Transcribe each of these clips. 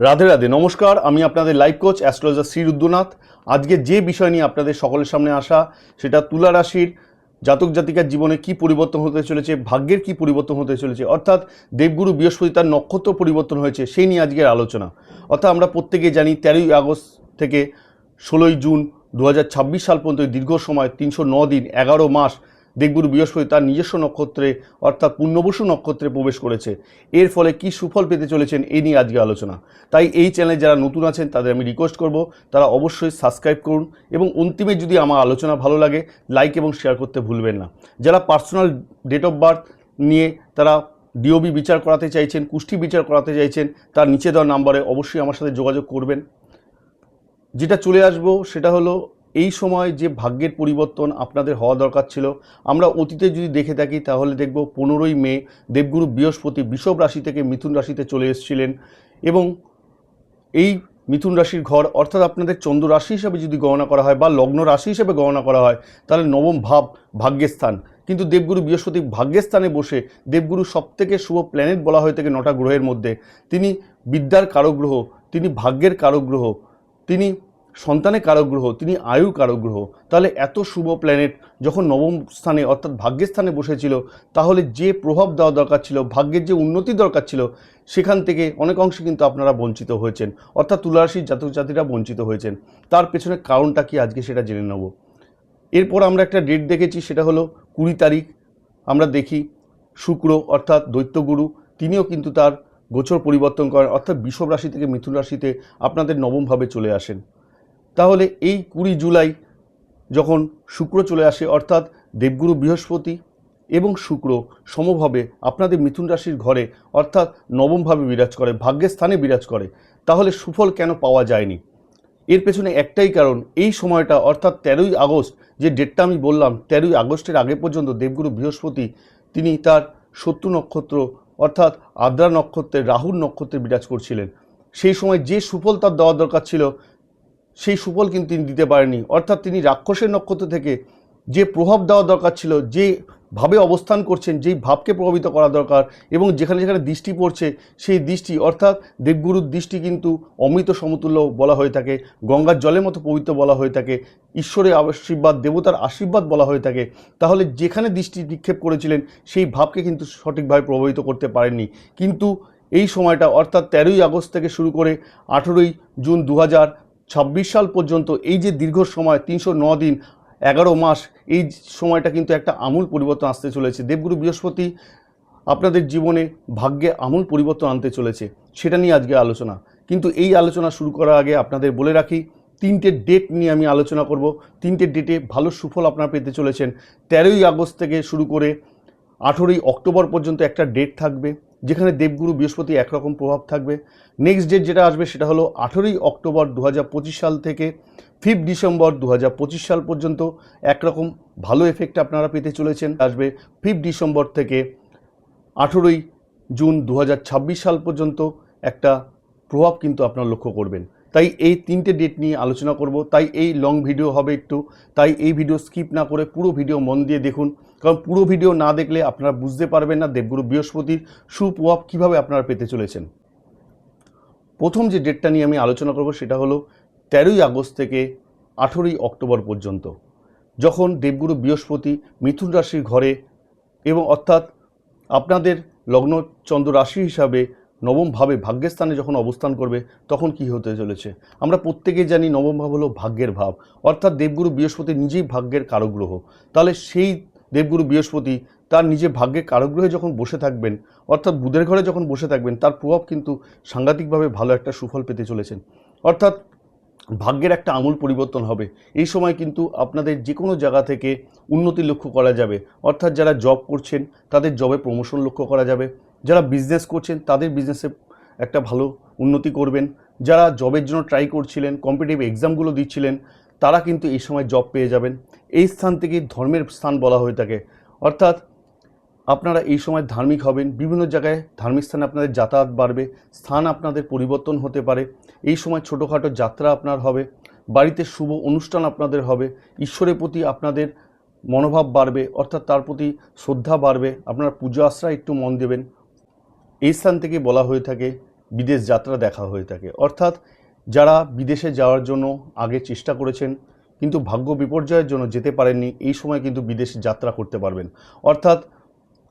রাধে রাধে, নমস্কার। আমি আপনাদের life coach astrologer Shri Rudranath আজকে যে বিষয় নিয়ে আপনাদের সকলের সামনে আসা, সেটা তুলা রাশির জাতক জাতিকার জীবনে কি পরিবর্তন হতে চলেছে, ভাগ্যের কি পরিবর্তন হতে চলেছে, অর্থাৎ দেবগুরু বৃহস্পতি তার নক্ষত্র পরিবর্তন হয়েছে সেই নিয়ে আজকের আলোচনা। অর্থাৎ আমরা প্রত্যেকে জানি তেরোই আগস্ট থেকে ষোলোই জুন দু হাজার ছাব্বিশ সাল পর্যন্ত দীর্ঘ সময়, তিনশো দিন, এগারো মাস দেবগুরু বৃহস্পতি তার নিজস্ব নক্ষত্রে, অর্থাৎ পুণ্যবসু নক্ষত্রে প্রবেশ করেছে। এর ফলে কি সুফল পেতে চলেছেন এই নিয়ে আজকে আলোচনা। তাই এই চ্যানেলে যারা নতুন আছেন, তাদের আমি রিকোয়েস্ট করব, তারা অবশ্যই সাবস্ক্রাইব করুন এবং অন্তিমে যদি আমার আলোচনা ভালো লাগে লাইক এবং শেয়ার করতে ভুলবেন না। যারা পার্সোনাল ডেট অফ বার্থ নিয়ে তারা ডিওবি বিচার করাতে চাইছেন কুষ্টি বিচার করাতে চাইছেন, তার নিচে দেওয়া নাম্বারে অবশ্যই আমার সাথে যোগাযোগ করবেন। যেটা চলে আসব, সেটা হলো এই সময় যে ভাগ্যের পরিবর্তন আপনাদের হওয়া দরকার ছিল, আমরা অতীতে যদি দেখে থাকি তাহলে দেখব পনেরোই মে দেবগুরু বৃহস্পতি বিষব রাশি থেকে মিথুন রাশিতে চলে এসেছিলেন এবং এই মিথুন রাশির ঘর অর্থাৎ আপনাদের চন্দ্র রাশি হিসাবে যদি গণনা করা হয় বা লগ্ন রাশি হিসাবে গণনা করা হয়, তাহলে নবম ভাব ভাগ্যের স্থান। কিন্তু দেবগুরু বৃহস্পতি ভাগ্যের স্থানে বসে দেবগুরু সবথেকে শুভ প্ল্যানেট বলা হয়ে থাকে নটা গ্রহের মধ্যে। তিনি বিদ্যার কারক গ্রহ তিনি ভাগ্যের কারক গ্রহ তিনি সন্তানের কারক গ্রহ তিনি আয়ু কারক গ্রহ তাহলে এত শুভ প্ল্যানেট যখন নবম স্থানে অর্থাৎ ভাগ্যের স্থানে বসেছিল, তাহলে যে প্রভাব দেওয়া দরকার ছিল, ভাগ্যের যে উন্নতি দরকার ছিল, সেখান থেকে অনেক অংশে কিন্তু আপনারা বঞ্চিত হয়েছেন। অর্থাৎ তুলারাশির জাতক জাতিরা বঞ্চিত হয়েছেন। তার পেছনে কারণটা কি আজকে সেটা জেনে নেব। এরপর আমরা একটা ডেট দেখেছি, সেটা হলো কুড়ি তারিখ। আমরা দেখি শুক্র অর্থাৎ দৈত্যগুরু, তিনিও কিন্তু তার গোচর পরিবর্তন করেন। অর্থাৎ বিষব রাশি থেকে মিথুন রাশিতে আপনাদের নবমভাবে চলে আসেন। তাহলে এই কুড়ি জুলাই যখন শুক্র চলে আসে, অর্থাৎ দেবগুরু বৃহস্পতি এবং শুক্র সমভাবে আপনাদের মিথুন রাশির ঘরে, অর্থাৎ নবমভাবে বিরাজ করে, ভাগ্যের স্থানে বিরাজ করে, তাহলে সুফল কেন পাওয়া যায়নি? এর পেছনে একটাই কারণ, এই সময়টা, অর্থাৎ তেরোই আগস্ট, যে ডেটটা আমি বললাম, তেরোই আগস্টের আগে পর্যন্ত দেবগুরু বৃহস্পতি, তিনি তার শত্রু নক্ষত্র, অর্থাৎ আদ্রা নক্ষত্রের, রাহুর নক্ষত্রে বিরাজ করছিলেন। সেই সময় যে সুফল তার দেওয়া দরকার ছিল সেই সুফল কিন্তু তিনি দিতে পারেননি। অর্থাৎ তিনি রাক্ষসের নক্ষত্র থেকে যে প্রভাব দেওয়া দরকার ছিল, যে ভাবে অবস্থান করছেন যেই ভাবকে প্রভাবিত করা দরকার এবং যেখানে যেখানে দৃষ্টি পড়ছে, সেই দৃষ্টি, অর্থাৎ দেবগুরুর দৃষ্টি কিন্তু অমৃত সমতুল্য বলা হয়ে থাকে, গঙ্গার জলের মতো পবিত্র বলা হয়ে থাকে, ঈশ্বরের আশীর্বাদ, দেবতার আশীর্বাদ বলা হয়ে থাকে, তাহলে যেখানে দৃষ্টি নিক্ষেপ করেছিলেন, সেই ভাবকে কিন্তু সঠিকভাবে প্রভাবিত করতে পারেননি। কিন্তু এই সময়টা, অর্থাৎ তেরোই আগস্ট থেকে শুরু করে আঠেরোই জুন দু হাজার ছাব্বিশ সাল পর্যন্ত এই যে দীর্ঘ সময়, তিনশো ন দিন, এগারো মাস, এই সময়টা কিন্তু একটা আমূল পরিবর্তন আসতে চলেছে। দেবগুরু বৃহস্পতি আপনাদের জীবনে ভাগ্যে আমূল পরিবর্তন আনতে চলেছে, সেটা নিয়ে আজকে আলোচনা। কিন্তু এই আলোচনা শুরু করার আগে আপনাদের বলে রাখি, তিনটে ডেট নিয়ে আমি আলোচনা করব। তিনটে ডেটে ভালো সুফল আপনারা পেতে চলেছেন। তেরোই আগস্ট থেকে শুরু করে আঠেরোই অক্টোবর পর্যন্ত একটা ডেট থাকবে। যেখানে দেবগুরু বৃহস্পতি একরকম প্রভাব থাকবে। নেক্সট ডেট যেটা আসবে সেটা হলো আঠেরোই অক্টোবর দু হাজার পঁচিশ সাল থেকে ফিফ ডিসেম্বর দু হাজার পঁচিশ সাল পর্যন্ত একরকম ভালো এফেক্ট আপনারা পেতে চলেছেন। আসবে ফিফ ডিসেম্বর থেকে আঠেরোই জুন দু হাজার ছাব্বিশ সাল পর্যন্ত একটা প্রভাব কিন্তু আপনারা লক্ষ্য করবেন। তাই এই তিনটে ডেট নিয়ে আলোচনা করব। তাই এই লং ভিডিও হবে একটু। তাই এই ভিডিও স্কিপ না করে পুরো ভিডিও মন দিয়ে দেখুন। কারণ পুরো ভিডিও না দেখলে আপনারা বুঝতে পারবেন না দেবগুরু বৃহস্পতির সুপ্রভাব কীভাবে আপনারা পেতে চলেছেন। প্রথম যে ডেটটা নিয়ে আমি আলোচনা করব সেটা হলো তেরোই আগস্ট থেকে আঠেরোই অক্টোবর পর্যন্ত। যখন দেবগুরু বৃহস্পতি মিথুন রাশির ঘরে এবং অর্থাৎ আপনাদের লগ্ন চন্দ্র রাশি হিসাবে নবমভাবে ভাগ্যের স্থানে যখন অবস্থান করবে, তখন কি হতে চলেছে? আমরা প্রত্যেকেই জানি নবম ভাব হলো ভাগ্যের ভাব। অর্থাৎ দেবগুরু বৃহস্পতি নিজেই ভাগ্যের কারগ্রহ। তাহলে সেই দেবগুরু বৃহস্পতি তার নিজে ভাগ্যে কারগ্রহে যখন বসে থাকবেন, অর্থাৎ বুধের ঘরে যখন বসে থাকবেন, তার প্রভাব কিন্তু সাংঘাতিকভাবে ভালো একটা সুফল পেতে চলেছেন। অর্থাৎ ভাগ্যের একটা আমূল পরিবর্তন হবে। এই সময় কিন্তু আপনাদের যে কোনো জায়গা থেকে উন্নতি লক্ষ্য করা যাবে। অর্থাৎ যারা জব করছেন, তাদের জবে প্রমোশন লক্ষ্য করা যাবে। যারা বিজনেস করছেন, তাদের বিজনেসে একটা ভালো উন্নতি করবেন। যারা জবের জন্য ট্রাই করছিলেন কম্পিটিটিভ এক্সামগুলো দিচ্ছিলেন, তারা কিন্তু এই সময় জব পেয়ে যাবেন। এই স্থান থেকে ধর্মের স্থান বলা হয়ে থাকে। অর্থাৎ আপনারা এই সময় ধার্মিক হবেন, বিভিন্ন জায়গায় ধার্মিক স্থানে আপনাদের যাতায়াত বাড়বে, স্থান আপনাদের পরিবর্তন হতে পারে। এই সময় ছোটোখাটো যাত্রা আপনার হবে, বাড়িতে শুভ অনুষ্ঠান আপনাদের হবে, ঈশ্বরের প্রতি আপনাদের মনোভাব বাড়বে, অর্থাৎ তার প্রতি শ্রদ্ধা বাড়বে, আপনারা পুজো আশ্রয় একটু মন দেবেন। এই স্থান থেকে বলা হয়ে থাকে, বিদেশ যাত্রা দেখা হয়ে থাকে। অর্থাৎ যারা বিদেশে যাওয়ার জন্য আগে চেষ্টা করেছেন, কিন্তু ভাগ্য বিপর্যয়ের জন্য যেতে পারেননি, এই সময় কিন্তু বিদেশে যাত্রা করতে পারবেন। অর্থাৎ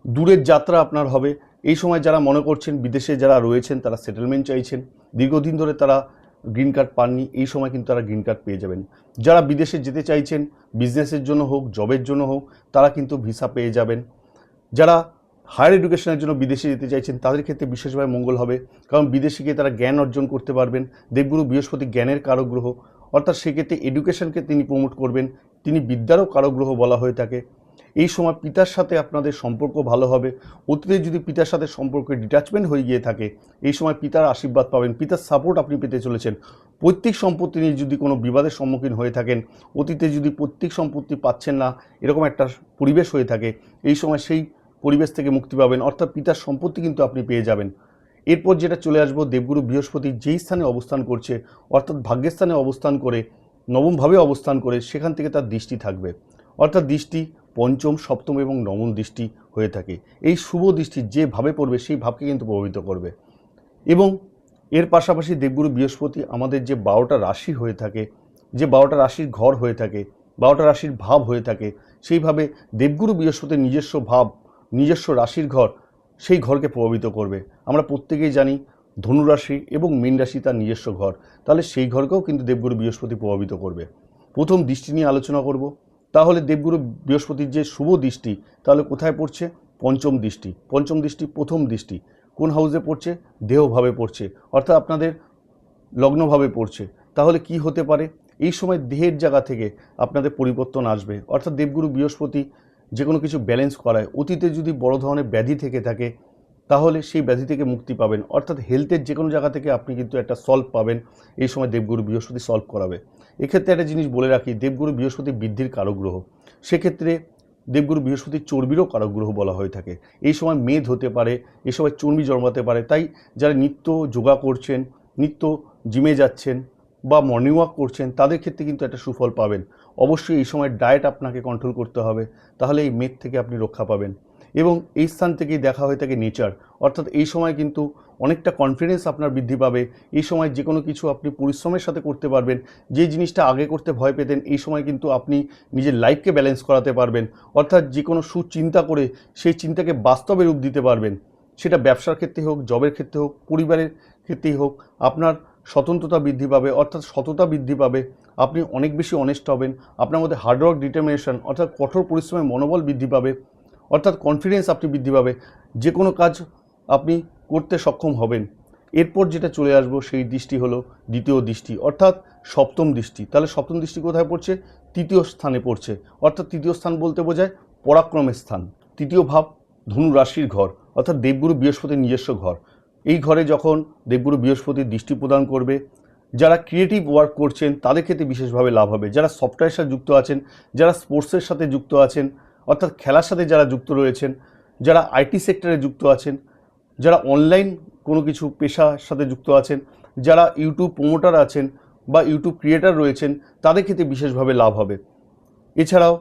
দূরের যাত্রা আপনার হবে। এই সময় যারা মনে করছেন বিদেশে যারা রয়েছেন, তারা সেটেলমেন্ট চাইছেন। দীর্ঘদিন ধরে তারা গ্রিন কার্ড পাননি, এই সময় কিন্তু তারা গ্রিন কার্ড পেয়ে যাবেন। যারা বিদেশে যেতে চাইছেন বিজনেসের জন্য হোক জবের জন্য হোক, তারা কিন্তু ভিসা পেয়ে যাবেন। যারা হায়ার এডুকেশনের জন্য বিদেশে যেতে চাইছেন, তাদের ক্ষেত্রে বিশেষভাবে মঙ্গল হবে। কারণ বিদেশে গিয়ে তারা জ্ঞান অর্জন করতে পারবেন। দেবগুরু বৃহস্পতি জ্ঞানের কারক গ্রহ অর্থাৎ সেক্ষেত্রে এডুকেশনকে তিনি প্রমোট করবেন। তিনি বিদ্যারও কারক গ্রহ বলা হয়ে থাকে। এই সময় পিতার সাথে আপনাদের সম্পর্ক ভালো হবে। অতীতে যদি পিতার সাথে সম্পর্কে ডিটাচমেন্ট হয়ে গিয়ে থাকে, এই সময় পিতার আশীর্বাদ পাবেন। পিতার সাপোর্ট আপনি পেতে চলেছেন। পৈতৃক সম্পত্তি নিয়ে যদি কোনো বিবাদের সম্মুখীন হয়ে থাকেন, অতীতে যদি পৈতৃক সম্পত্তি পাচ্ছেন না, এরকম একটা পরিবেশ হয়ে থাকে, এই সময় সেই পরিবেশ থেকে মুক্তি পাবেন। অর্থাৎ পিতার সম্পত্তি কিন্তু আপনি পেয়ে যাবেন। এরপর যেটা চলে আসব, দেবগুরু বৃহস্পতি যেই স্থানে অবস্থান করছে, অর্থাৎ ভাগ্যের স্থানে অবস্থান করে, নবমভাবে অবস্থান করে, সেখান থেকে তার দৃষ্টি থাকবে। অর্থাৎ দৃষ্টি পঞ্চম, সপ্তম এবং নবম দৃষ্টি হয়ে থাকে। এই শুভ দৃষ্টি যে ভাবে পড়বে, সেই ভাবকে কিন্তু প্রভাবিত করবে। এবং এর পাশাপাশি দেবগুরু বৃহস্পতি আমাদের যে বারোটা রাশি হয়ে থাকে, যে বারোটা রাশির ঘর হয়ে থাকে, বারোটা রাশির ভাব হয়ে থাকে, সেইভাবে দেবগুরু বৃহস্পতির নিজস্ব ভাব নিজস্ব রাশির ঘর সেই ঘরকে প্রভাবিত করবে। আমরা প্রত্যেকেই জানি ধনুরাশি এবং মীন রাশি তার নিজস্ব ঘর। তাহলে সেই ঘরকেও কিন্তু দেবগুরু বৃহস্পতি প্রভাবিত করবে। প্রথম দৃষ্টি নিয়ে আলোচনা করব। তাহলে দেবগুরু বৃহস্পতির যে শুভ দৃষ্টি, তাহলে কোথায় পড়ছে? পঞ্চম দৃষ্টি। পঞ্চম দৃষ্টি প্রথম দৃষ্টি। কোন হাউসে পড়ছে? দেহভাবে পড়ছে। অর্থাৎ আপনাদের লগ্নভাবে পড়ছে। তাহলে কি হতে পারে? এই সময় দেহের জায়গা থেকে আপনাদের পরিবর্তন আসবে। অর্থাৎ দেবগুরু বৃহস্পতি যে কোনো কিছু ব্যালেন্স করায়, অতীতে যদি বড় ধরনের ব্যাধি থেকে থাকে, তাহলে সেই ব্যাধি থেকে মুক্তি পাবেন। অর্থাৎ হেলথের যে কোনো জায়গা থেকে আপনি কিন্তু একটা সলভ পাবেন, এই সময় দেবগুরু বৃহস্পতি সলভ করাবে। এক্ষেত্রে একটা জিনিস বলে রাখি, দেবগুরু বৃহস্পতি বৃদ্ধির কারক গ্রহ সেক্ষেত্রে দেবগুরু বৃহস্পতি চর্বিরও কারক গ্রহ বলা হয়ে থাকে। এই সময় মেদ হতে পারে, এই সময় চর্বি জন্মাতে পারে। তাই যারা নিত্য যোগা করছেন, নিত্য জিমে যাচ্ছেন বা মর্নিং ওয়াক করছেন, তাদের ক্ষেত্রে কিন্তু একটা সুফল পাবেন। অবশ্যই এই সময় ডায়েট আপনাকে কন্ট্রোল করতে হবে। তাহলে এই মেদ থেকে আপনি রক্ষা পাবেন। এবং এই স্থান থেকেই দেখা হয়ে থাকে নেচার অর্থাৎ এই সময় কিন্তু অনেকটা কনফিডেন্স আপনার বৃদ্ধি পাবে। এই সময় যে কোনো কিছু আপনি পরিশ্রমের সাথে করতে পারবেন। যে জিনিসটা আগে করতে ভয় পেতেন, এই সময় কিন্তু আপনি নিজের লাইফকে ব্যালেন্স করাতে পারবেন। অর্থাৎ যে কোনো সুচিন্তা করে সেই চিন্তাকে বাস্তবে রূপ দিতে পারবেন। সেটা ব্যবসার ক্ষেত্রে হোক জবের ক্ষেত্রে হোক, পরিবারের ক্ষেত্রেই হোক, আপনার স্বতন্ত্রতা বৃদ্ধি পাবে। অর্থাৎ সততা বৃদ্ধি পাবে। আপনি অনেক বেশি অনেস্ট হবেন, আপনার মধ্যে হার্ডওয়ার্ক ডিটারমিনেশন অর্থাৎ কঠোর পরিশ্রমের মনোবল বৃদ্ধি পাবে, অর্থাৎ কনফিডেন্স আপনি বৃদ্ধি পাবে, যে কোনো কাজ আপনি করতে সক্ষম হবেন। এরপর যেটা চলে আসব সেই দৃষ্টি হলো দ্বিতীয় দৃষ্টি, অর্থাৎ সপ্তম দৃষ্টি। তাহলে সপ্তম দৃষ্টি কোথায় পড়ছে? তৃতীয় স্থানে পড়ছে। অর্থাৎ তৃতীয় স্থান বলতে বোঝায় পরাক্রমের স্থান। তৃতীয় ভাব ধনু রাশির ঘর, অর্থাৎ দেবগুরু বৃহস্পতির নিজস্ব ঘর। এই ঘরে যখন দেবগুরু বৃহস্পতির দৃষ্টি প্রদান করবে যারা ক্রিয়েটিভ ওয়ার্ক করছেন, তাদের ক্ষেত্রে বিশেষভাবে লাভ হবে। যারা সফটওয়্যারের সাথে যুক্ত আছেন, যারা স্পোর্টসের সাথে যুক্ত আছেন, অর্থাৎ খেলার সাথে যারা যুক্ত রয়েছেন, যারা আইটি সেক্টরে যুক্ত আছেন, যারা অনলাইন কোনো কিছু পেশার সাথে যুক্ত আছেন, যারা ইউটিউব প্রমোটার আছেন বা ইউটিউব ক্রিয়েটার রয়েছেন, তাদের ক্ষেত্রে বিশেষভাবে লাভ হবে। এছাড়াও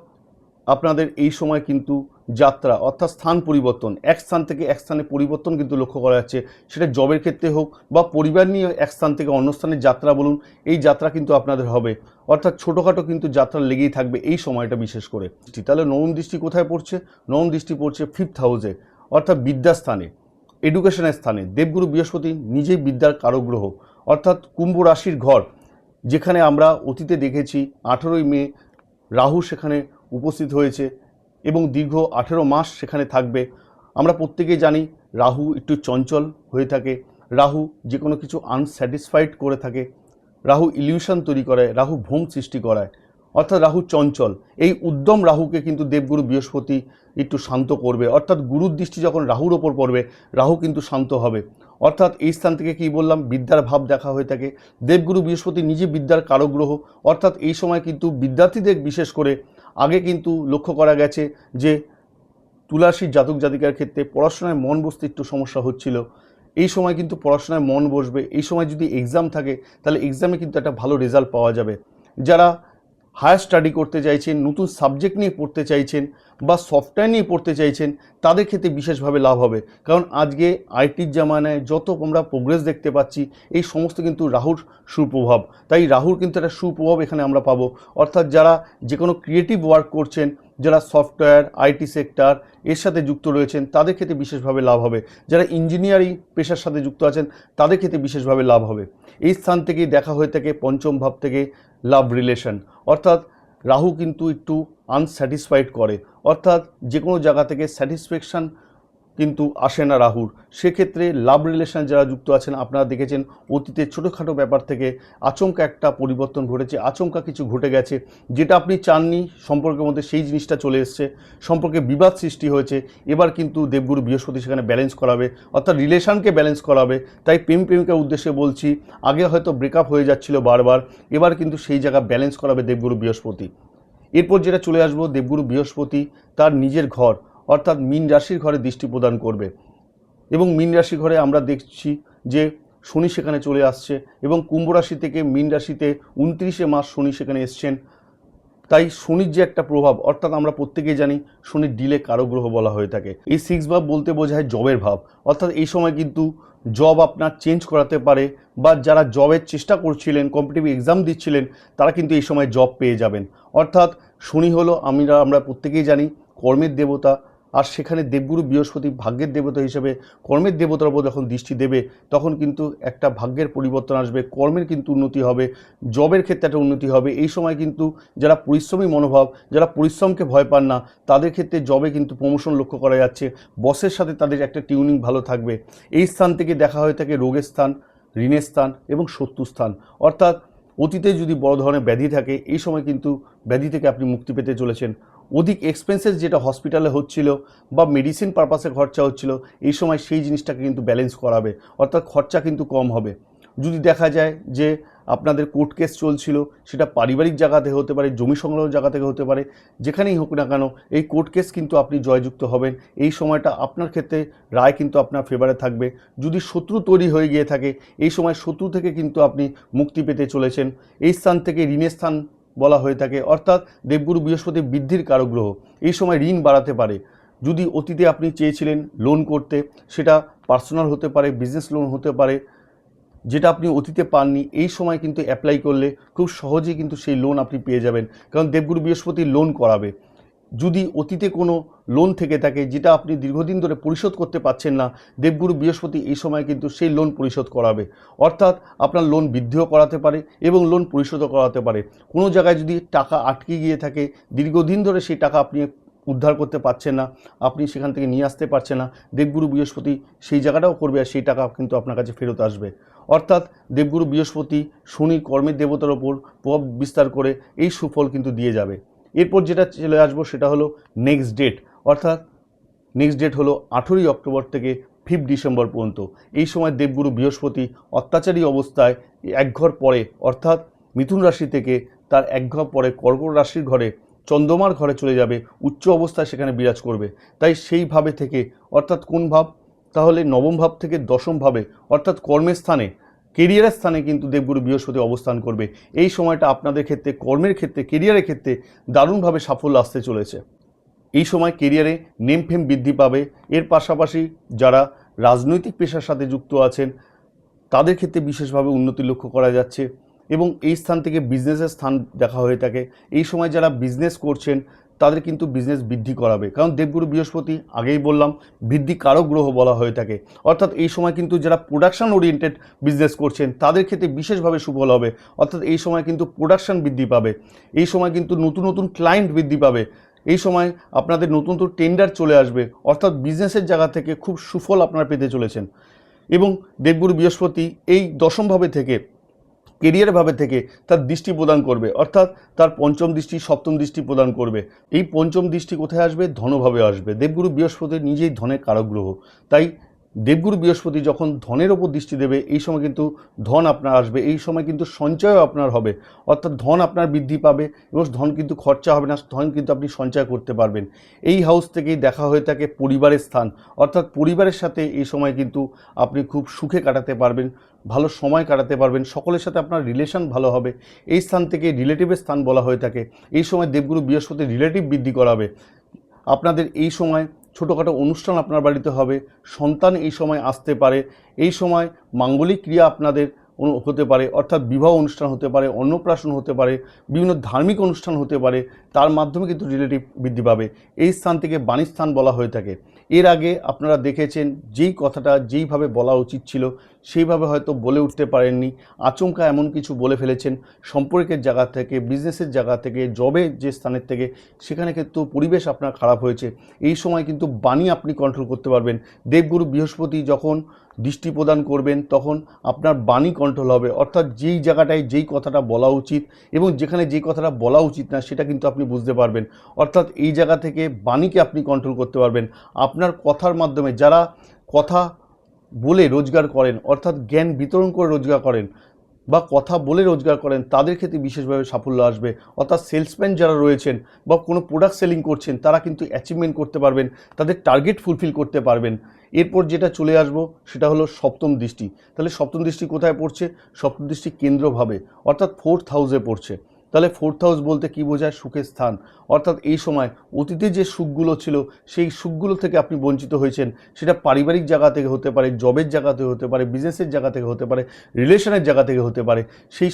আপনাদের এই সময় কিন্তু যাত্রা অর্থাৎ স্থান পরিবর্তন। এক স্থান থেকে এক স্থানে পরিবর্তন কিন্তু লক্ষ্য করা যাচ্ছে। সেটা জবের ক্ষেত্রে হোক বা পরিবার নিয়ে এক স্থান থেকে অন্য স্থানে যাত্রা বলুন, এই যাত্রা কিন্তু আপনাদের হবে। অর্থাৎ ছোটোখাটো কিন্তু যাত্রা লেগেই থাকবে এই সময়টা বিশেষ করে। তাহলে নবম দৃষ্টি কোথায় পড়ছে? নবম দৃষ্টি পড়ছে ফিফথ হাউসে অর্থাৎ বিদ্যাস্থানে এডুকেশনের স্থানে। দেবগুরু বৃহস্পতি নিজেই বিদ্যার কারক গ্রহ অর্থাৎ কুম্ভ রাশির ঘর, যেখানে আমরা অতীতে দেখেছি আঠেরোই মে রাহু সেখানে উপস্থিত হয়েছে। এবং দীর্ঘ আঠেরো মাস সেখানে থাকবে। আমরা প্রত্যেকেই জানি রাহু একটু চঞ্চল হয়ে থাকে। রাহু যে কোনো কিছু আনস্যাটিসফাইড করে থাকে। রাহু ইলিউশন তৈরি করে রাহু ভ্রম সৃষ্টি করায়। অর্থাৎ রাহু চঞ্চল। এই উদ্যম রাহুকে কিন্তু দেবগুরু বৃহস্পতি একটু শান্ত করবে। অর্থাৎ গুরুর দৃষ্টি যখন রাহুর ওপর পড়বে, রাহু কিন্তু শান্ত হবে। অর্থাৎ এই স্থান থেকে কি বললাম? বিদ্যার ভাব দেখা হয়ে থাকে। দেবগুরু বৃহস্পতি নিজে বিদ্যার কারক গ্রহ অর্থাৎ এই সময় কিন্তু বিদ্যার্থীদের বিশেষ করে আগে কিন্তু লক্ষ্য করা গেছে যে তুলাসীর জাতক জাতিকার ক্ষেত্রে পড়াশোনায় মন বসতে একটু সমস্যা হচ্ছিল। এই সময় কিন্তু পড়াশোনায় মন বসবে, এই সময় যদি এক্সাম থাকে, তাহলে এক্সামে কিন্তু একটা ভালো রেজাল্ট পাওয়া যাবে। যারা হায়ার স্টাডি করতে চাইছেন, নতুন সাবজেক্ট নিয়ে পড়তে চাইছেন বা সফটওয়্যার নিয়ে পড়তে চাইছেন, তাদের ক্ষেত্রে বিশেষভাবে লাভ হবে। কারণ আজকে আইটির জামানায় যত আমরা প্রোগ্রেস দেখতে পাচ্ছি, এই সমস্ত কিন্তু রাহুর সুপ্রভাব। তাই রাহুর কিন্তু একটা সুপ্রভাব এখানে আমরা পাবো। অর্থাৎ যারা যে কোনো ক্রিয়েটিভ ওয়ার্ক করছেন যারা সফটওয়্যার, আইটি সেক্টর এর সাথে যুক্ত রয়েছেন, তাদের ক্ষেত্রে বিশেষভাবে লাভ হবে। যারা ইঞ্জিনিয়ারিং পেশার সাথে যুক্ত আছেন, তাদের ক্ষেত্রে বিশেষভাবে লাভ হবে। এই স্থান থেকেই দেখা হয়ে থাকে পঞ্চম ভাব থেকে লাভ রিলেশন। অর্থাৎ রাহু কিন্তু একটু আনস্যাটিসফাইড করে। অর্থাৎ যে কোনো জায়গা থেকে স্যাটিসফ্যাকশান কিন্তু আসে না রাহুর সেক্ষেত্রে লাভ রিলেশন যারা যুক্ত আছেন, আপনারা দেখেছেন অতীতের ছোটোখাটো ব্যাপার থেকে আচমকা একটা পরিবর্তন ঘটেছে, আচমকা কিছু ঘটে গেছে। যেটা আপনি চাননি, সম্পর্কের মধ্যে সেই জিনিসটা চলে এসছে। সম্পর্কে বিবাদ সৃষ্টি হয়েছে, এবার কিন্তু দেবগুরু বৃহস্পতি সেখানে ব্যালেন্স করাবে, অর্থাৎ রিলেশনকে ব্যালেন্স করাবে। তাই প্রেম প্রেমিকার উদ্দেশ্যে বলছি, আগে হয়তো ব্রেকআপ হয়ে যাচ্ছিল বারবার, এবার কিন্তু সেই জায়গা ব্যালেন্স করাবে দেবগুরু বৃহস্পতি। এরপর যেটা চলে আসব, দেবগুরু বৃহস্পতি তার নিজের ঘর অর্থাৎ মীন রাশির ঘরে দৃষ্টি প্রদান করবে। এবং মীন রাশি ঘরে আমরা দেখছি যে শনি সেখানে চলে আসছে এবং কুম্ভ রাশি থেকে মীন রাশিতে উনত্রিশে মাস শনি সেখানে এসছেন। তাই শনির যে একটা প্রভাব, অর্থাৎ আমরা প্রত্যেকেই জানি শনির ডিলে কারও গ্রহ বলা হয়ে থাকে। এই সিক্স ভাব বলতে বোঝায় জবের ভাব। অর্থাৎ এই সময় কিন্তু জব আপনার চেঞ্জ করাতে পারে বা যারা জবের চেষ্টা করছিলেন কম্পিটিভ এক্সাম দিচ্ছিলেন, তারা কিন্তু এই সময় জব পেয়ে যাবেন। অর্থাৎ শনি হলো, আমরা আমরা প্রত্যেকেই জানি কর্মের দেবতা আর সেখানে দেবগুরু বৃহস্পতি ভাগ্যের দেবতা হিসেবে কর্মের দেবতার উপর যখন দৃষ্টি দেবে, তখন কিন্তু একটা ভাগ্যের পরিবর্তন আসবে, কর্মের কিন্তু উন্নতি হবে, জবের ক্ষেত্রে একটা উন্নতি হবে। এই সময় কিন্তু যারা পরিশ্রমী মনোভাব, যারা পরিশ্রমকে ভয় পান না, তাদের ক্ষেত্রে জবে কিন্তু প্রমোশন লক্ষ্য করা যাচ্ছে। বসের সাথে তাদের একটা টিউনিং ভালো থাকবে। এই স্থান থেকে দেখা হয়ে থাকে রোগের স্থান, ঋণের স্থান এবং শত্রু স্থান। অর্থাৎ অতীতে যদি বড় ধরনের ব্যাধি থাকে, এই সময় কিন্তু ব্যাধি থেকে আপনি মুক্তি পেতে চলেছেন। অধিক এক্সপেন্সেস যেটা হসপিটালে হচ্ছিল বা মেডিসিন পারপাসে খরচা হচ্ছিল, এই সময় সেই জিনিসটাকে কিন্তু ব্যালেন্স করাবে। অর্থাৎ খরচা কিন্তু কম হবে। যদি দেখা যায় যে আপনাদের কোর্ট কেস চলছিল, সেটা পারিবারিক জায়গাতে হতে পারে, জমি সংগ্রহ জায়গা থেকে হতে পারে, যেখানেই হোক না কেন, এই কোর্ট কেস কিন্তু আপনি জয়যুক্ত হবেন। এই সময়টা আপনার ক্ষেত্রে রায় কিন্তু আপনার ফেভারে থাকবে। যদি শত্রু তৈরি হয়ে গিয়ে থাকে, এই সময় শত্রু থেকে কিন্তু আপনি মুক্তি পেতে চলেছেন। এই স্থান থেকে ঋণের স্থান বলা হয়ে থাকে। অর্থাৎ দেবগুরু বৃহস্পতি বৃদ্ধির কারগ্রহ। এই সময় ঋণ বাড়াতে পারে। যদি অতীতে আপনি চেয়েছিলেন লোন করতে, সেটা পার্সোনাল হতে পারে বিজনেস লোন হতে পারে, যেটা আপনি অতীতে পাননি, এই সময় কিন্তু অ্যাপ্লাই করলে খুব সহজেই কিন্তু সেই লোন আপনি পেয়ে যাবেন। কারণ দেবগুরু বৃহস্পতি লোন করাবে। যদি অতীতে কোনো লোন থেকে থাকে, যেটা আপনি দীর্ঘদিন ধরে পরিশোধ করতে পারছেন না, দেবগুরু বৃহস্পতি এই সময় কিন্তু সেই লোন পরিশোধ করাবে। অর্থাৎ আপনার লোন বৃদ্ধিও করাতে পারে এবং লোন পরিশোধও করাতে পারে। কোনো জায়গায় যদি টাকা আটকে গিয়ে থাকে, দীর্ঘদিন ধরে সেই টাকা আপনি উদ্ধার করতে পারছেন না, আপনি সেখান থেকে নিয়ে আসতে পারছেন না, দেবগুরু বৃহস্পতি সেই জায়গাটাও করবে আর সেই টাকা কিন্তু আপনার কাছে ফেরত আসবে। অর্থাৎ দেবগুরু বৃহস্পতি, শনি কর্মের দেবতার ওপর প্রভাব বিস্তার করে এই সুফল কিন্তু দিয়ে যাবে। এরপর যেটা চলে আসব সেটা হলো নেক্সট ডেট অর্থাৎ নেক্সট ডেট হলো আঠেরোই অক্টোবর থেকে ফিফথ ডিসেম্বর পর্যন্ত। এই সময় দেবগুরু বৃহস্পতি অত্যাচারী অবস্থায় একঘর পরে, অর্থাৎ মিথুন রাশি থেকে তার একঘর পরে কর্কট রাশির ঘরে চন্দ্রমার ঘরে চলে যাবে, উচ্চ অবস্থায় সেখানে বিরাজ করবে। তাই সেই ভাবে থেকে, অর্থাৎ কোন ভাব? তাহলে নবম ভাব থেকে দশম ভাবে, অর্থাৎ কর্মের স্থানে কেরিয়ারের স্থানে কিন্তু দেবগুরু বৃহস্পতি অবস্থান করবে। এই সময়টা আপনাদের ক্ষেত্রে, কর্মের ক্ষেত্রে, কেরিয়ারের ক্ষেত্রে দারুণভাবে সাফল্য আসতে চলেছে। এই সময় কেরিয়ারে নেমফেম বৃদ্ধি পাবে। এর পাশাপাশি যারা রাজনৈতিক পেশার সাথে যুক্ত আছেন, তাদের ক্ষেত্রে বিশেষভাবে উন্নতি লক্ষ্য করা যাচ্ছে এবং এই স্থান থেকে বিজনেসের স্থান দেখা হয়ে থাকে। এই সময় যারা বিজনেস করছেন তাদের কিন্তু বিজনেস বৃদ্ধি করাবে। কারণ দেবগুরু বৃহস্পতি, আগেই বললাম, বৃদ্ধি কারক গ্রহ বলা হয়ে থাকে। অর্থাৎ এই সময় কিন্তু যারা প্রোডাকশন ওরিয়েন্টেড বিজনেস করছেন, তাদের ক্ষেত্রে বিশেষভাবে সুফল হবে। অর্থাৎ এই সময় কিন্তু প্রোডাকশন বৃদ্ধি পাবে। এই সময় কিন্তু নতুন নতুন ক্লায়েন্ট বৃদ্ধি পাবে। এই সময় আপনাদের নতুন নতুন টেন্ডার চলে আসবে। অর্থাৎ বিজনেসের জায়গা থেকে খুব সুফল আপনারা পেতে চলেছেন। এবং দেবগুরু বৃহস্পতি এই দশমভাবে থেকে কেরিয়ার ভাবে থেকে তার দৃষ্টি প্রদান করবে। অর্থাৎ তার পঞ্চম দৃষ্টি, সপ্তম দৃষ্টি প্রদান করবে। এই পঞ্চম দৃষ্টি কোথায় আসবে? ধনভাবে আসবে। দেবগুরু বৃহস্পতি নিজেই ধনের কারক গ্রহ তাই দেবগুরু বৃহস্পতি যখন ধনের ওপর দৃষ্টি দেবে, এই সময় কিন্তু ধন আপনার আসবে। এই সময় কিন্তু সঞ্চয়ও আপনার হবে। অর্থাৎ ধন আপনার বৃদ্ধি পাবে এবং ধন কিন্তু খরচা হবে না, ধন কিন্তু আপনি সঞ্চয় করতে পারবেন। এই হাউস থেকেই দেখা হয়ে থাকে পরিবারের স্থান। অর্থাৎ পরিবারের সাথে এই সময় কিন্তু আপনি খুব সুখে কাটাতে পারবেন। ভালো সময় কাটাতে পারবেন, সকলের সাথে আপনার রিলেশন ভালো হবে। এই স্থান থেকে রিলেটিভের স্থান বলা হয়ে থাকে। এই সময় দেবগুরু বৃহস্পতি রিলেটিভ বৃদ্ধি করাবে। আপনাদের এই সময় ছোটোখাটো অনুষ্ঠান আপনার বাড়িতে হবে। সন্তান এই সময় আসতে পারে। এই সময় মাঙ্গলিক ক্রিয়া আপনাদের হতে পারে, অর্থাৎ বিবাহ অনুষ্ঠান হতে পারে, অন্নপ্রাশন হতে পারে, বিভিন্ন ধার্মিক অনুষ্ঠান হতে পারে, তার মাধ্যমে কিন্তু রিলেটিভ বৃদ্ধি পাবে। এই স্থান থেকে বাণী স্থান বলা হয়ে থাকে। এর আগে আপনারা দেখেছেন, যেই কথাটা যেইভাবে বলা উচিত ছিল, সেইভাবে হয়তো বলে উঠতে পারেননি। আচমকা এমন কিছু বলে ফেলেছেন, সম্পর্কের জায়গা থেকে বিজনেসের জায়গা থেকে জবের যে স্থানের থেকে, সেখানে কিন্তু পরিবেশ আপনার খারাপ হয়েছে। এই সময় কিন্তু বাণী আপনি কন্ট্রোল করতে পারবেন। দেবগুরু বৃহস্পতি যখন দৃষ্টি প্রদান করবেন, তখন আপনার বাণী কন্ট্রোল হবে। অর্থাৎ যেই জায়গাটায় যেই কথাটা বলা উচিত এবং যেখানে যেই কথাটা বলা উচিত না, সেটা কিন্তু আপনি বুঝতে পারবেন। অর্থাৎ এই জায়গা থেকে বাণীকে আপনি কন্ট্রোল করতে পারবেন। আপনার কথার মাধ্যমে যারা কথা বলে রোজগার করেন, অর্থাৎ জ্ঞান বিতরণ করে রোজগার করেন বা কথা বলে রোজগার করেন, তাদের ক্ষেত্রে বিশেষভাবে সাফল্য আসবে। অর্থাৎ সেলসম্যান যারা রয়েছেন বা কোনো প্রোডাক্ট সেলিং করছেন, তারা কিন্তু অ্যাচিভমেন্ট করতে পারবেন, তাদের টার্গেট ফুলফিল করতে পারবেন। এরপর যেটা চলে আসব, সেটা হলো সপ্তম দৃষ্টি। তাহলে সপ্তম দৃষ্টি কোথায় পড়ছে? সপ্তম দৃষ্টি কেন্দ্রভাবে, অর্থাৎ ফোর্থ হাউসে পড়ছে। তাহলে ফোর্থ হাউস বলতে কি বোঝায় সুখের স্থান? অর্থাৎ এই সময় অতীতে যে সুখগুলো ছিল, সেই সুখগুলো থেকে আপনি বঞ্চিত হয়েছেন। সেটা পারিবারিক জায়গা থেকে হতে পারে জবের জায়গা থেকে হতে পারে বিজনেসের জায়গা থেকে হতে পারে রিলেশনের জায়গা থেকে হতে পারে, সেই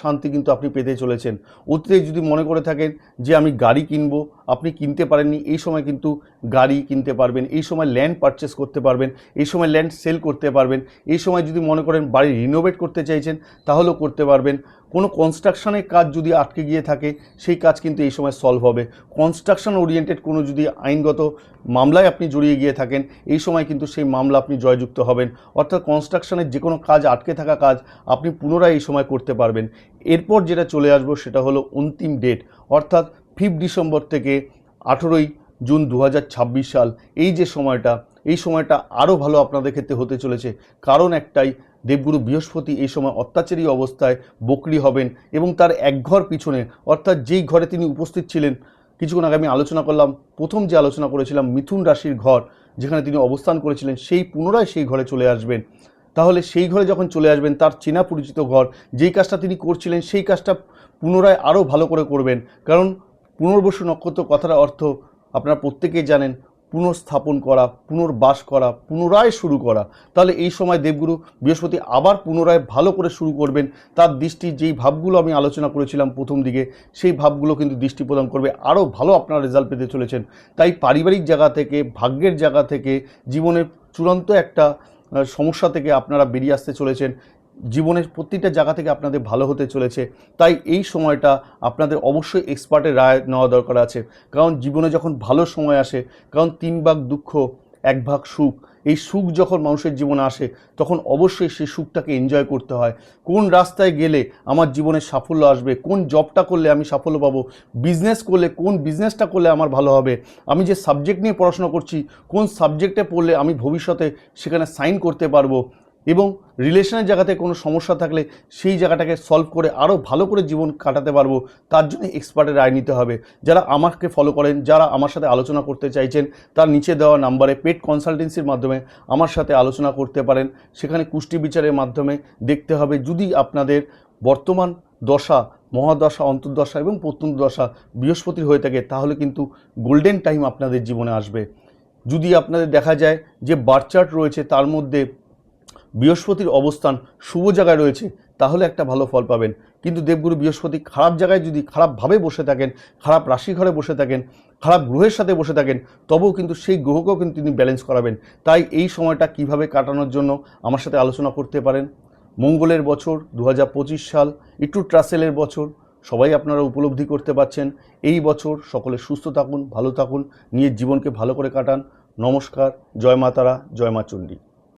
শান্তি কিন্তু আপনি পেতে চলেছেন। অতীতে যদি মনে করে থাকেন যে আমি গাড়ি কিনবো আপনি কিনতে পারেননি, এই সময় কিন্তু গাড়ি কিনতে পারবেন, এই সময় ল্যান্ড পারচেস করতে পারবেন, এই সময় ল্যান্ড সেল করতে পারবেন, এই সময় যদি মনে করেন বাড়ি রিনোভেট করতে চাইছেন, তাহলেও করতে পারবেন। কোনো কনস্ট্রাকশনের কাজ যদি আটকে গিয়ে থাকে, সেই কাজ কিন্তু এই সময় সলভ হবে। কনস্ট্রাকশন ওরিয়েন্টেড কোনো যদি আইনগত মামলায় আপনি জড়িয়ে গিয়ে থাকেন, এই সময় কিন্তু সেই মামলা আপনি জয়যুক্ত হবেন। অর্থাৎ কনস্ট্রাকশনের যে কোনো কাজ, আটকে থাকা কাজ আপনি পুনরায় এই সময় করতে পারবেন। এরপর যেটা চলে আসব সেটা হলো অন্তিম ডেট অর্থাৎ ফিফথ ডিসেম্বর থেকে আঠেরোই জুন দু হাজার ছাব্বিশ সাল। এই যে সময়টা, এই সময়টা আরও ভালো আপনাদের ক্ষেত্রে হতে চলেছে। কারণ একটাই, দেবগুরু বৃহস্পতি এই সময় অত্যাচারী অবস্থায় বকরি হবেন এবং তার এক ঘর পিছনে, অর্থাৎ যেই ঘরে তিনি উপস্থিত ছিলেন, কিছুক্ষণ আগে আমি আলোচনা করলাম, প্রথম যে আলোচনা করেছিলাম মিথুন রাশির ঘর, যেখানে তিনি অবস্থান করেছিলেন, সেই পুনরায় সেই ঘরে চলে আসবেন। তাহলে সেই ঘরে যখন চলে আসবেন, তার চেনা পরিচিত ঘর, যেই কাজটা তিনি করছিলেন, সেই কাজটা পুনরায় আরও ভালো করে করবেন। কারণ পুনর্বসু নক্ষত্র কথার অর্থ আপনারা প্রত্যেকেই জানেন পুনর্স্থাপন করা, পুনর্বাস করা, পুনরায় শুরু করা। তাহলে এই সময় দেবগুরু বৃহস্পতি আবার পুনরায় ভালো করে শুরু করবেন। তার দৃষ্টি যেই ভাবগুলো আমি আলোচনা করেছিলাম প্রথম দিকে, সেই ভাবগুলো কিন্তু দৃষ্টি প্রদান করবে। আরও ভালো আপনারা রেজাল্ট পেতে চলেছেন। তাই পারিবারিক জায়গা থেকে, ভাগ্যের জায়গা থেকে, জীবনের চূড়ান্ত একটা সমস্যা থেকে আপনারা বেরিয়ে আসতে চলেছেন। জীবনের প্রতিটা জায়গা থেকে আপনাদের ভালো হতে চলেছে। তাই এই সময়টা আপনাদের অবশ্যই এক্সপার্টের রায় নেওয়া দরকার আছে। কারণ জীবনে যখন ভালো সময় আসে, কারণ তিন ভাগ দুঃখ, এক ভাগ সুখ, এই সুখ যখন মানুষের জীবনে আসে, তখন অবশ্যই সেই সুখটাকে এনজয় করতে হয়। কোন রাস্তায় গেলে আমার জীবনে সাফল্য আসবে, কোন জবটা করলে আমি সাফল্য পাবো বিজনেস করলে, কোন বিজনেসটা করলে আমার ভালো হবে, আমি যে সাবজেক্ট নিয়ে পড়াশোনা করছি, কোন সাবজেক্টে পড়লে আমি ভবিষ্যতে সেখানে সাইন করতে পারব এবং রিলেশনের জায়গাতে কোনো সমস্যা থাকলে সেই জায়গাটাকে সলভ করে আরও ভালো করে জীবন কাটাতে পারব, তার জন্য এক্সপার্টের রায় নিতে হবে। যারা আমাকে ফলো করেন, যারা আমার সাথে আলোচনা করতে চাইছেন, তার নিচে দেওয়া নাম্বারে পেট কনসালটেন্সির মাধ্যমে আমার সাথে আলোচনা করতে পারেন। সেখানে কুষ্টি বিচারের মাধ্যমে দেখতে হবে যদি আপনাদের বর্তমান দশা, মহাদশা, অন্তর্দশা এবং প্রত্যন্ত দশা বৃহস্পতির হয়ে থাকে, তাহলে কিন্তু গোল্ডেন টাইম আপনাদের জীবনে আসবে। যদি আপনাদের দেখা যায় যে বার্চার্ট রয়েছে, তার মধ্যে বৃহস্পতির অবস্থান শুভ জায়গায় রয়েছে, তাহলে একটা ভালো ফল পাবেন। কিন্তু দেবগুরু বৃহস্পতি খারাপ জায়গায় যদি খারাপভাবে বসে থাকেন, খারাপ রাশি ঘরে বসে থাকেন, খারাপ গ্রহের সাথে বসে থাকেন, তবেও কিন্তু সেই গ্রহকেও কিন্তু তিনি ব্যালেন্স করাবেন। তাই এই সময়টা কীভাবে কাটানোর জন্য আমার সাথে আলোচনা করতে পারেন? মঙ্গলের বছর দু হাজার পঁচিশ সাল, একটু ট্রাসেলের বছর, সবাই আপনারা উপলব্ধি করতে পারছেন। এই বছর সকলে সুস্থ থাকুন, ভালো থাকুন নিজের জীবনকে ভালো করে কাটান। নমস্কার, জয় মা তারা, জয় মা চণ্ডী।